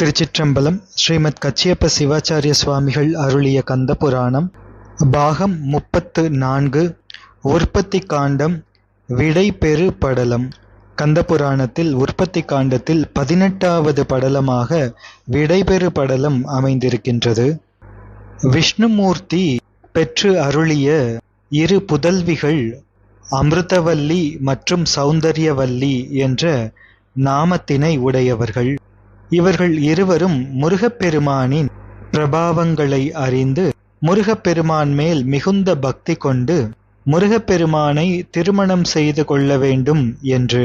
திருச்சிற்றம்பலம் ஸ்ரீமத் கச்சியப்ப சிவாச்சாரிய சுவாமிகள் அருளிய கந்த புராணம் பாகம் முப்பத்து நான்கு உற்பத்தி காண்டம் விடை பெரு படலம். கந்த புராணத்தில் உற்பத்தி காண்டத்தில் பதினெட்டாவது படலமாக விடைபெறு படலம் அமைந்திருக்கின்றது. விஷ்ணுமூர்த்தி பெற்று அருளிய இரு புதல்விகள் அமிர்தவல்லி மற்றும் சௌந்தர்யவல்லி என்ற நாமத்தினை உடையவர்கள். இவர்கள் இருவரும் முருகப்பெருமானின் பிரபாவங்களை அறிந்து முருகப்பெருமான் மேல் மிகுந்த பக்தி கொண்டு முருகப்பெருமானை திருமணம் செய்து கொள்ள வேண்டும் என்று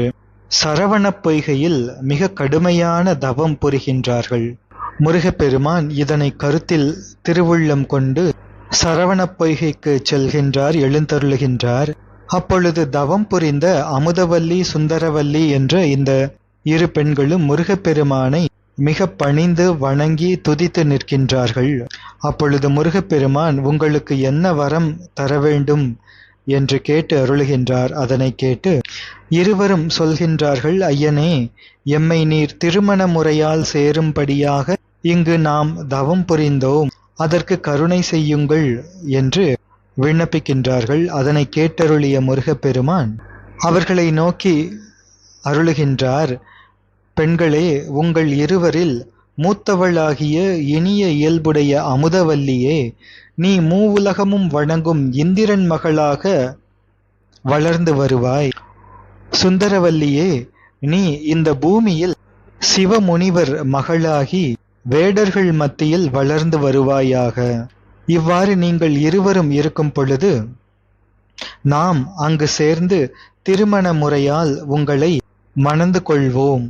சரவணப் பொய்கையில் மிக கடுமையான தவம் புரிகின்றார்கள். முருகப்பெருமான் இதனை கருத்தில் திருவுள்ளம் கொண்டு சரவணப் பொய்கைக்கு செல்கின்றார் எழுந்தருளுகின்றார். அப்பொழுது தவம் புரிந்த அமுதவல்லி சுந்தரவல்லி என்ற இந்த இரு பெண்களும் முருகப்பெருமானை மிக பணிந்து வணங்கி துதித்து நிற்கின்றார்கள். அப்பொழுது முருகப்பெருமான் உங்களுக்கு என்ன வரம் தர வேண்டும்? என்று கேட்டு அருளுகின்றார். அதனை கேட்டு இருவரும் சொல்கின்றார்கள் ஐயனே எம்மை நீர் திருமண முறையால் சேரும்படியாக இங்கு நாம் தவம் புரிந்தோம். அதற்கு கருணை செய்யுங்கள் என்று விண்ணப்பிக்கின்றார்கள். அதனை கேட்டருளிய முருகப்பெருமான் அவர்களை நோக்கி அருளுகின்றார். பெண்களே உங்கள் இருவரில் மூத்தவளாகிய இனிய இயல்புடைய அமுதவல்லியே நீ மூவுலகமும் வணங்கும் இந்திரன் மகளாக வளர்ந்து வருவாய். சுந்தரவல்லியே நீ இந்த பூமியில் சிவமுனிவர் மகளாகி வேடர்கள் மத்தியில் வளர்ந்து வருவாயாக. இவ்வாறு நீங்கள் இருவரும் இருக்கும் பொழுது நாம் அங்கு சேர்ந்து திருமண முறையால் உங்களை மணந்து கொள்வோம்.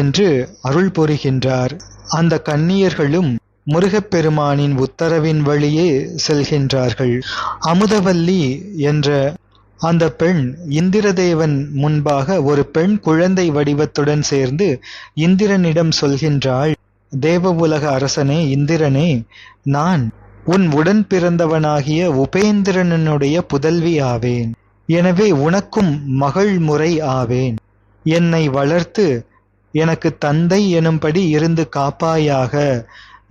என்று அருள் புரிகின்றார். அந்த கன்னியர்களும் முருகப்பெருமானின் உத்தரவின் வழியே செல்கின்றார்கள். அமுதவல்லி என்ற அந்த பெண் இந்திரதேவன் முன்பாக ஒரு பெண் குழந்தை வடிவத்துடன் சேர்ந்து இந்திரனிடம் சொல்கின்றாள் தேவ உலக அரசனே இந்திரனே நான் உன் உடன் பிறந்தவனாகிய உபேந்திரனுடைய புதல்வி ஆவேன். எனவே உனக்கும் மகள் முறை ஆவேன். என்னை வளர்த்து எனக்கு தந்தை எனும்படி இருந்து காப்பாயாக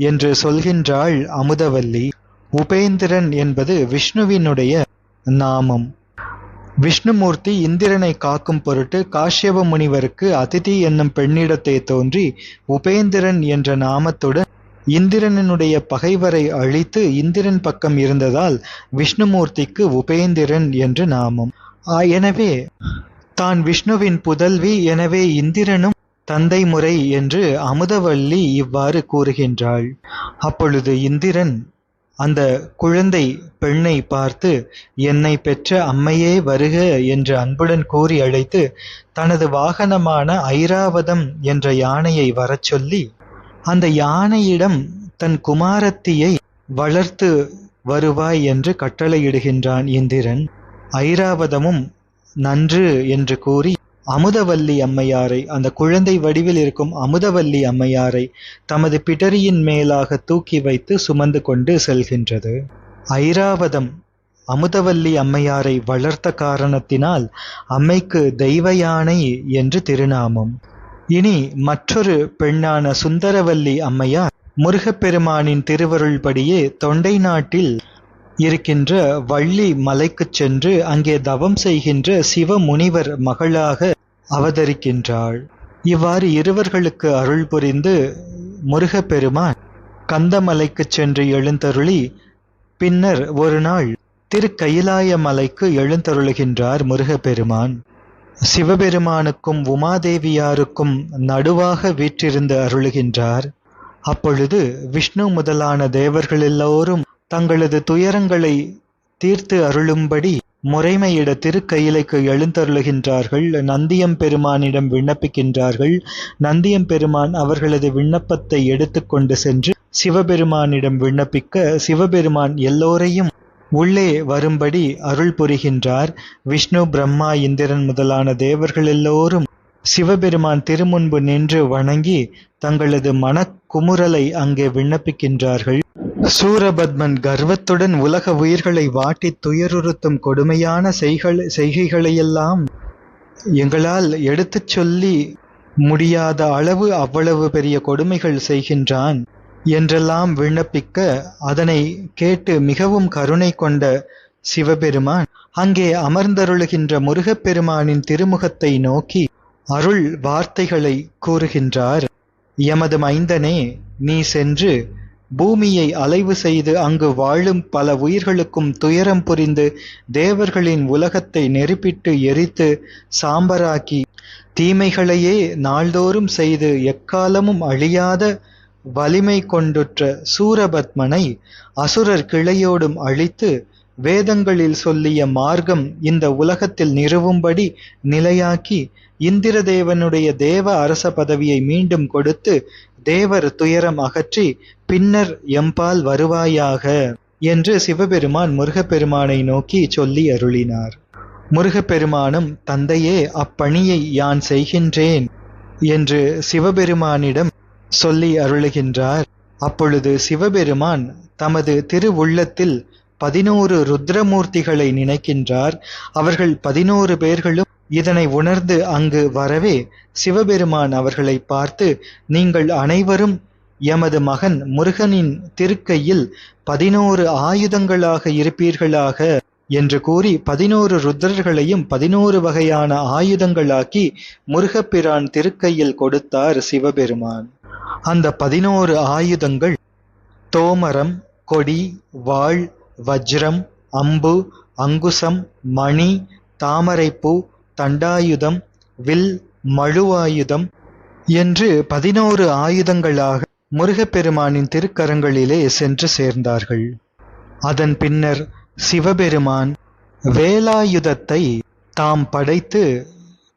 என்று சொல்கின்றாள் அமுதவல்லி. உபேந்திரன் என்பது விஷ்ணுவினுடைய நாமம். விஷ்ணுமூர்த்தி இந்திரனை காக்கும் பொருட்டு காஷ்யப முனிவருக்கு அதிதி என்னும் பெண்ணிடத்தை தோன்றி உபேந்திரன் என்ற நாமத்துடன் இந்திரனுடைய பகைவரை அழித்து இந்திரன் பக்கம் இருந்ததால் விஷ்ணுமூர்த்திக்கு உபேந்திரன் என்று நாமம். எனவே தான் விஷ்ணுவின் புதல்வி எனவே இந்திரனும் தந்தை முறை என்று அமுதவல்லி இவ்வாறு கூறுகின்றாள். அப்பொழுது இந்திரன் அந்த குழந்தை பெண்ணை பார்த்து என்னை பெற்ற அம்மையே வருக என்று அன்புடன் கூறி அழைத்து தனது வாகனமான ஐராவதம் என்ற யானையை வரச் சொல்லி அந்த யானையிடம் தன் குமாரத்தியை வளர்த்து வருவாய் என்று கட்டளையிடுகின்றான் இந்திரன். ஐராவதமும் நன்று என்று கூறி அமுதவல்லி அம்மையாரை அந்த குழந்தை வடிவில் இருக்கும் அமுதவல்லி அம்மையாரை தமது பிடரியின் மேலாக தூக்கி வைத்து சுமந்து கொண்டு செல்கின்றது. ஐராவதம் அமுதவல்லி அம்மையாரை வளர்த்த காரணத்தினால் அம்மைக்கு தெய்வ யானை என்று திருநாமம். இனி மற்றொரு பெண்ணான சுந்தரவல்லி அம்மையார் முருகப்பெருமானின் திருவருள்படியே தொண்டை நாட்டில் இருக்கின்ற வள்ளி மலைக்குச் சென்று அங்கே தவம் செய்கின்ற சிவ முனிவர் மகளாக அவதரிக்கின்றாள். இவ்வாறு இருவர்களுக்கு அருள் புரிந்து முருகப்பெருமான் கந்தமலைக்குச் சென்று எழுந்தருளி பின்னர் ஒரு நாள் திருக்கயிலாய மலைக்கு எழுந்தருளுகின்றார் முருகப்பெருமான். சிவபெருமானுக்கும் உமாதேவியாருக்கும் நடுவாக வீற்றிருந்து அருளுகின்றார். அப்பொழுது விஷ்ணு முதலான தேவர்கள் எல்லோரும் தங்களது துயரங்களை தீர்த்து அருளும்படி முறைமையிட திருக்கயிலைக்கு எழுந்தருளுகின்றார்கள். நந்தியம் பெருமானிடம் விண்ணப்பிக்கின்றார்கள். நந்தியம் பெருமான் அவர்களது விண்ணப்பத்தை எடுத்துக்கொண்டு சென்று சிவபெருமானிடம் விண்ணப்பிக்க சிவபெருமான் எல்லோரையும் உள்ளே வரும்படி அருள் புரிகின்றார். விஷ்ணு பிரம்மா இந்திரன் முதலான தேவர்கள் எல்லோரும் சிவபெருமான் திருமுன்பு நின்று வணங்கி தங்களது மனக்குமுறலை அங்கே விண்ணப்பிக்கின்றார்கள். சூரபத்மன் கர்வத்துடன் உலக உயிர்களை வாட்டி துயருறுத்தும் கொடுமையான செய்கள் செய்கைகளையெல்லாம் எங்களால் எடுத்துச் சொல்லி முடியாத அளவு அவ்வளவு பெரிய கொடுமைகள் செய்கின்றான் என்றெல்லாம் விண்ணப்பிக்க அதனை கேட்டு மிகவும் கருணை கொண்ட சிவபெருமான் அங்கே அமர்ந்தருளுகின்ற முருகப்பெருமானின் திருமுகத்தை நோக்கி அருள் வார்த்தைகளை கூறுகின்றார். எமது மைந்தனே நீ சென்று பூமியை அலைவு செய்து அங்கு வாழும் பல உயிர்களுக்கும் துயரம் புரிந்து தேவர்களின் உலகத்தை நெருப்பிட்டு எரித்து சாம்பராக்கி தீமைகளையே நாள்தோறும் செய்து எக்காலமும் அழியாத வலிமை கொண்டுற்ற சூரபத்மனை அசுரர் கிளையோடும் அழித்து வேதங்களில் சொல்லிய மார்க்கம் இந்த உலகத்தில் நிறுவும்படி நிலையாக்கி இந்திரதேவனுடைய தேவ அரச பதவியை மீண்டும் கொடுத்து தேவர் துயரம் அகற்றி பின்னர் எம்பால் வருவாயாக என்று சிவபெருமான் முருகப்பெருமானை நோக்கி சொல்லி அருளினார். முருகப்பெருமானும் தந்தையே அப்பணியை யான் செய்கின்றேன் என்று சிவபெருமானிடம் சொல்லி அருளுகின்றார். அப்பொழுது சிவபெருமான் தமது திருவுள்ளத்தில் பதினோரு ருத்ரமூர்த்திகளை நினைக்கின்றார். அவர்கள் பதினோரு பேர்களும் இதனை உணர்ந்து அங்கு வரவே சிவபெருமான் அவர்களை பார்த்து நீங்கள் அனைவரும் எமது மகன் முருகனின் திருக்கையில் பதினோரு ஆயுதங்களாக இருப்பீர்களாக என்று கூறி பதினோரு ருத்ரர்களையும் பதினோரு வகையான ஆயுதங்களாக்கி முருகப்பிரான் திருக்கையில் கொடுத்தார் சிவபெருமான். அந்த பதினோரு ஆயுதங்கள் தோமரம் கொடி வாழ் வஜ்ரம் அம்பு அங்குசம் மணி தாமரைப்பூ தண்டாயுதம் வில் மழுவாயுதம் என்று பதினோரு ஆயுதங்களாக முருகப்பெருமானின் திருக்கரங்களிலே சென்று சேர்ந்தார்கள். அதன் பின்னர் சிவபெருமான் வேலாயுதத்தை தாம் படைத்து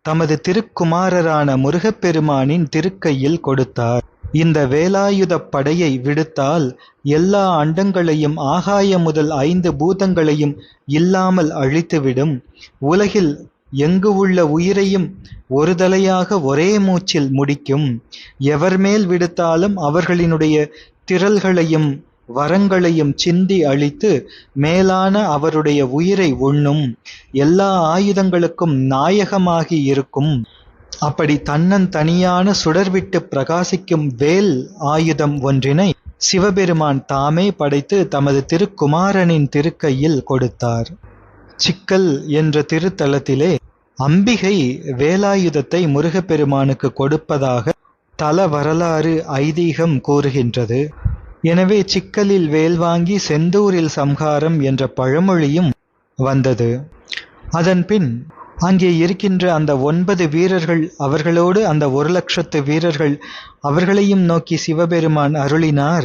தமது திருக்குமாரரான முருகப்பெருமானின் திருக்கையில் கொடுத்தார். இந்த வேலாயுதப் படையை விடுத்தால் எல்லா அண்டங்களையும் ஆகாய முதல் ஐந்து பூதங்களையும் இல்லாமல் அழித்துவிடும். உலகில் எங்கு உள்ள உயிரையும் ஒரு தலையாக ஒரே மூச்சில் முடிக்கும். எவர் மேல் விடுத்தாலும் அவர்களினுடைய திரள்களையும் வரங்களையும் சிந்தி அழித்து மேலான அவருடைய உயிரை உண்ணும். எல்லா ஆயுதங்களுக்கும் நாயகமாகி இருக்கும். அப்படி தன்னன் தனியான சுடர்விட்டு பிரகாசிக்கும் வேல் ஆயுதம் ஒன்றினை சிவபெருமான் தாமே படைத்து தமது திருக்குமாரனின் திருக்கையில் கொடுத்தார். சிக்கல் என்ற திருத்தலத்திலே அம்பிகை வேலாயுதத்தை முருகப்பெருமானுக்கு கொடுப்பதாக தல வரலாறு ஐதீகம் கூறுகின்றது. எனவே சிக்கலில் வேல் வாங்கி செந்தூரில் சம்ஹாரம் என்ற பழமொழியும் வந்தது. அதன்பின் அங்கே இருக்கின்ற அந்த ஒன்பது வீரர்கள் அவர்களோடு அந்த ஒரு லட்சத்து வீரர்கள் அவர்களையும் நோக்கி சிவபெருமான் அருளினார்.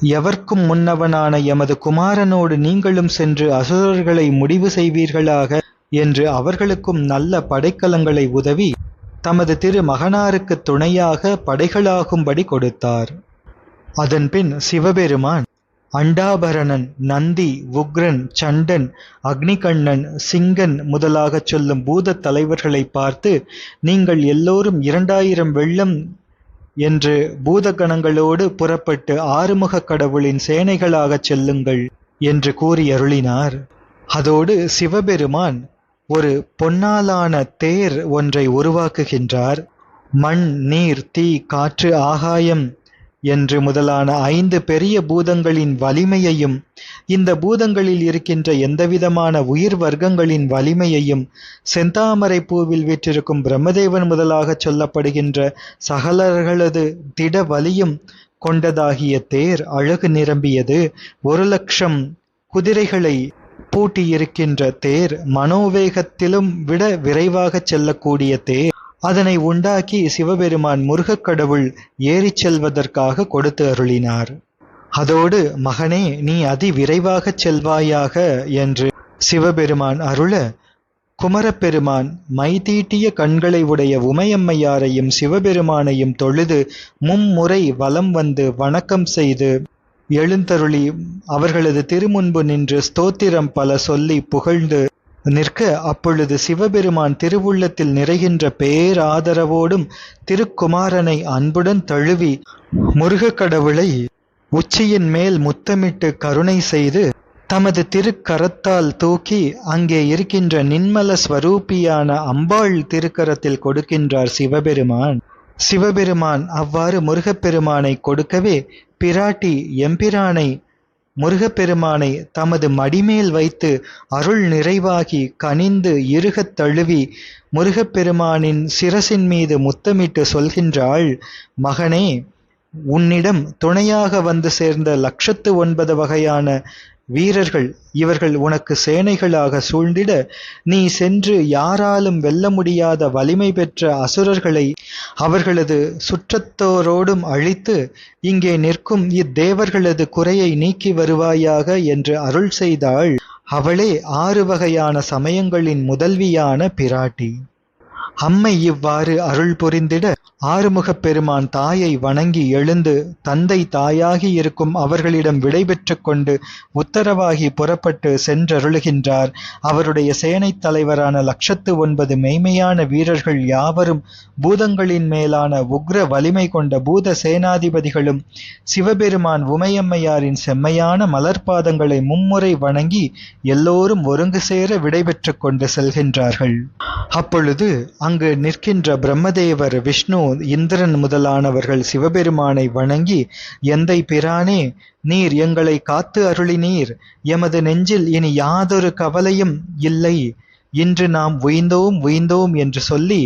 எவர்க்கும் முன்னவனான எமது குமாரனோடு நீங்களும் சென்று அசுரர்களை முடிவு செய்வீர்களாக? என்று அவர்களுக்கும் நல்ல படைக்கலங்களை உதவி தமது திரு மகனாருக்கு துணையாக படைகளாகும்படி கொடுத்தார். அதன்பின் சிவபெருமான் அண்டாபரணன் நந்தி உக்ரன் சண்டன் அக்னிகண்ணன் சிங்கன் முதலாகச் சொல்லும் பூத தலைவர்களை பார்த்து நீங்கள் எல்லோரும் இரண்டாயிரம் வெள்ளம் என்று பூதகணங்களோடு புறப்பட்டு ஆறுமுக கடவுளின் சேனைகளாகச் செல்லுங்கள் என்று கூறி அருளினார் அதோடு சிவபெருமான் ஒரு பொன்னாலான தேர் ஒன்றை உருவாக்குகின்றார். மண் நீர் தீ காற்று ஆகாயம் என்று முதலான ஐந்து பெரிய பூதங்களின் வலிமையையும் இந்த பூதங்களில் இருக்கின்ற எந்தவிதமான உயிர் வர்க்கங்களின் வலிமையையும் செந்தாமரை பூவில் வீற்றிருக்கும் பிரம்மதேவன் முதலாகச் சொல்லப்படுகின்ற சகலர்களது திட வலியும் கொண்டதாகிய தேர் அழகு நிரம்பியது. ஒரு லட்சம் குதிரைகளை பூட்டியிருக்கின்ற தேர் மனோவேகத்திலும் விட விரைவாகச் செல்லக்கூடிய தேர். அதனை உண்டாக்கி சிவபெருமான் முருகக் கடவுள் ஏறிச் செல்வதற்காக கொடுத்து அருளினார். அதோடு மகனே நீ அதி விரைவாகச் செல்வாயாக என்று சிவபெருமான் அருள குமரப்பெருமான் மைதீட்டிய கண்களை உடைய உமையம்மையாரையும் சிவபெருமானையும் தொழுது மும்முறை வலம் வந்து வணக்கம் செய்து எழுந்தருளி அவர்களது திருமுன்பு நின்று ஸ்தோத்திரம் பல சொல்லி புகழ்ந்து நிற்க அப்பொழுது சிவபெருமான் திருவுள்ளத்தில் நிறைகின்ற பேராதரவோடும் திருக்குமாரனை அன்புடன் தழுவி முருகக்கடவுளை உச்சியின் மேல் முத்தமிட்டு கருணை செய்து தமது திருக்கரத்தால் தூக்கி அங்கே இருக்கின்ற நின்மல ஸ்வரூபியான அம்பாள் திருக்கரத்தில் கொடுக்கின்றார் சிவபெருமான். சிவபெருமான் அவ்வாறு முருகப்பெருமானை கொடுக்கவே பிராட்டி எம்பிரானை முருகப்பெருமானை தமது மடிமேல் வைத்து அருள் நிறைவாகி கனிந்து இருகத் தழுவி முருகப்பெருமானின் சிரசின் மீது முத்தமிட்டு சொல்கின்றாள் மகனே உன்னிடம் துணையாக வந்து சேர்ந்த லட்சத்து ஒன்பது வகையான வீரர்கள் இவர்கள் உனக்கு சேனைகளாக சூழ்ந்திட நீ சென்று யாராலும் வெல்ல முடியாத வலிமை பெற்ற அசுரர்களை அவர்களது சுற்றத்தோரோடும் அழித்து இங்கே நிற்கும் இத்தேவர்களது குறையை நீக்கி வருவாயாக என்று அருள் செய்தாள். அவளே ஆறு வகையான சமயங்களின் முதல்வியான பிராட்டி. அம்மை இவ்வாறு அருள் புரிந்திட ஆறுமுகப் பெருமான் தாயை வணங்கி எழுந்து தந்தை தாயாகி இருக்கும் அவர்களிடம் விடைபெற்று கொண்டு உத்தரவாகி புறப்பட்டு சென்றருளுகின்றார். அவருடைய சேனைத் தலைவரான லட்சத்து ஒன்பது மெய்மையான வீரர்கள் யாவரும் பூதங்களின் மேலான உக்ர வலிமை கொண்ட பூத சேனாதிபதிகளும் சிவபெருமான் உமையம்மையாரின் செம்மையான மலர்பாதங்களை மும்முறை வணங்கி எல்லோரும் ஒருங்கு சேர விடைபெற்று கொண்டு செல்கின்றார்கள். அப்பொழுது அங்கு நிற்கின்ற பிரம்மதேவர் விஷ்ணு இந்திரன் முதலானவர்கள் சிவபெருமானை வணங்கி எந்தை பிரானே நீர் எங்களை காத்து அருளினீர். எமது நெஞ்சில் இனி யாதொரு கவலையும் இல்லை. இன்று நாம் உய்ந்தோம் உய்ந்தோம் என்று சொல்லி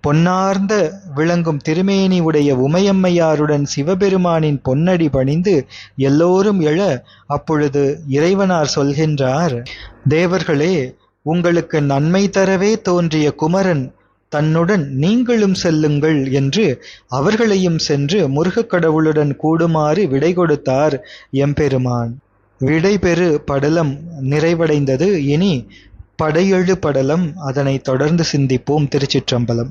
பொன்னார்ந்த விளங்கும் திருமேனி உடைய உமையம்மையாருடன் சிவபெருமானின் பொன்னடி பணிந்து எல்லோரும் எழ அப்பொழுது இறைவனார் சொல்கின்றார் தேவர்களே உங்களுக்கு நன்மை தரவே தோன்றிய குமரன் தன்னுடன் நீங்களும் செல்லுங்கள் என்று அவர்களையும் சென்று முருகக் கடவுளுடன் கூடுமாறு விடை கொடுத்தார் எம்பெருமான். விடைபெறு படலம் நிறைவடைந்தது. இனி படையெழு படலம். அதனை தொடர்ந்து சிந்திப்போம் திருச்சிற்றம்பலம்.